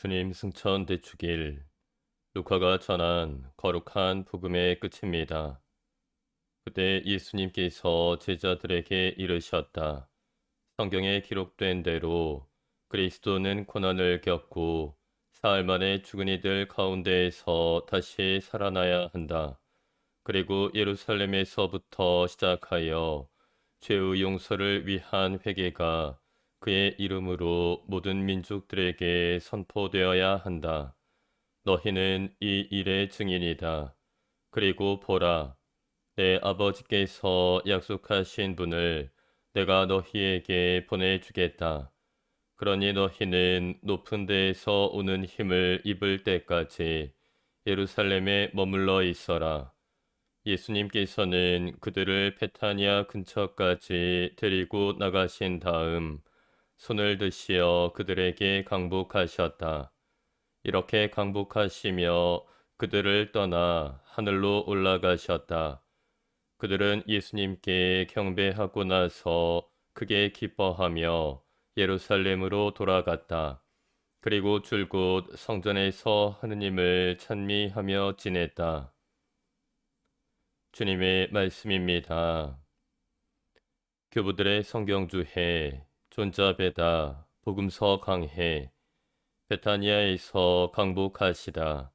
주님 승천 대축일 루카가 전한 거룩한 복음의 끝입니다. 그때 예수님께서 제자들에게 이르셨다. 성경에 기록된 대로 그리스도는 고난을 겪고 사흘 만에 죽은 이들 가운데에서 다시 살아나야 한다. 그리고 예루살렘에서부터 시작하여 죄의 용서를 위한 회개가 그의 이름으로 모든 민족들에게 선포되어야 한다. 너희는 이 일의 증인이다. 그리고 보라, 내 아버지께서 약속하신 분을 내가 너희에게 보내주겠다. 그러니 너희는 높은 데에서 오는 힘을 입을 때까지 예루살렘에 머물러 있어라. 예수님께서는 그들을 베타니아 근처까지 데리고 나가신 다음 손을 드시어 그들에게 강복하셨다. 이렇게 강복하시며 그들을 떠나 하늘로 올라가셨다. 그들은 예수님께 경배하고 나서 크게 기뻐하며 예루살렘으로 돌아갔다. 그리고 줄곧 성전에서 하느님을 찬미하며 지냈다. 주님의 말씀입니다. 교부들의 성경주해 존자배다 복음서 강해 베타니아에서 강복하시다.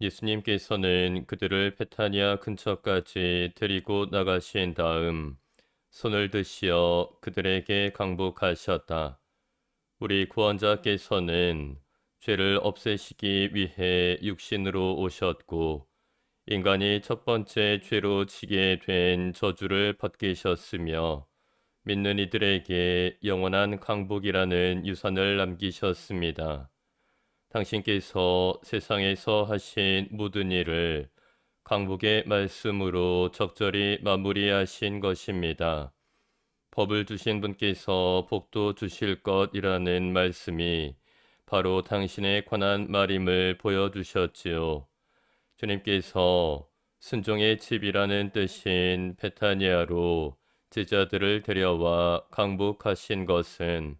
예수님께서는 그들을 베타니아 근처까지 데리고 나가신 다음 손을 드시어 그들에게 강복하셨다. 우리 구원자께서는 죄를 없애시기 위해 육신으로 오셨고 인간이 첫 번째 죄로 지게 된 저주를 벗기셨으며 믿는 이들에게 영원한 강복이라는 유산을 남기셨습니다. 당신께서 세상에서 하신 모든 일을 강복의 말씀으로 적절히 마무리하신 것입니다. 법을 주신 분께서 복도 주실 것이라는 말씀이 바로 당신에 관한 말임을 보여주셨지요. 주님께서 순종의 집이라는 뜻인 베타니아로 제자들을 데려와 강복하신 것은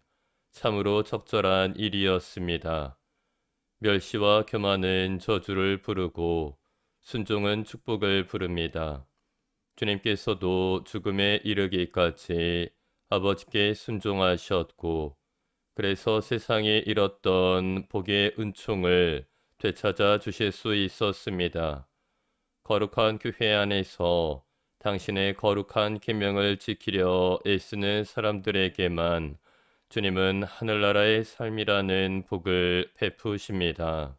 참으로 적절한 일이었습니다. 멸시와 교만은 저주를 부르고 순종은 축복을 부릅니다. 주님께서도 죽음에 이르기까지 아버지께 순종하셨고 그래서 세상에 잃었던 복의 은총을 되찾아 주실 수 있었습니다. 거룩한 교회 안에서 당신의 거룩한 계명을 지키려 애쓰는 사람들에게만 주님은 하늘나라의 삶이라는 복을 베푸십니다.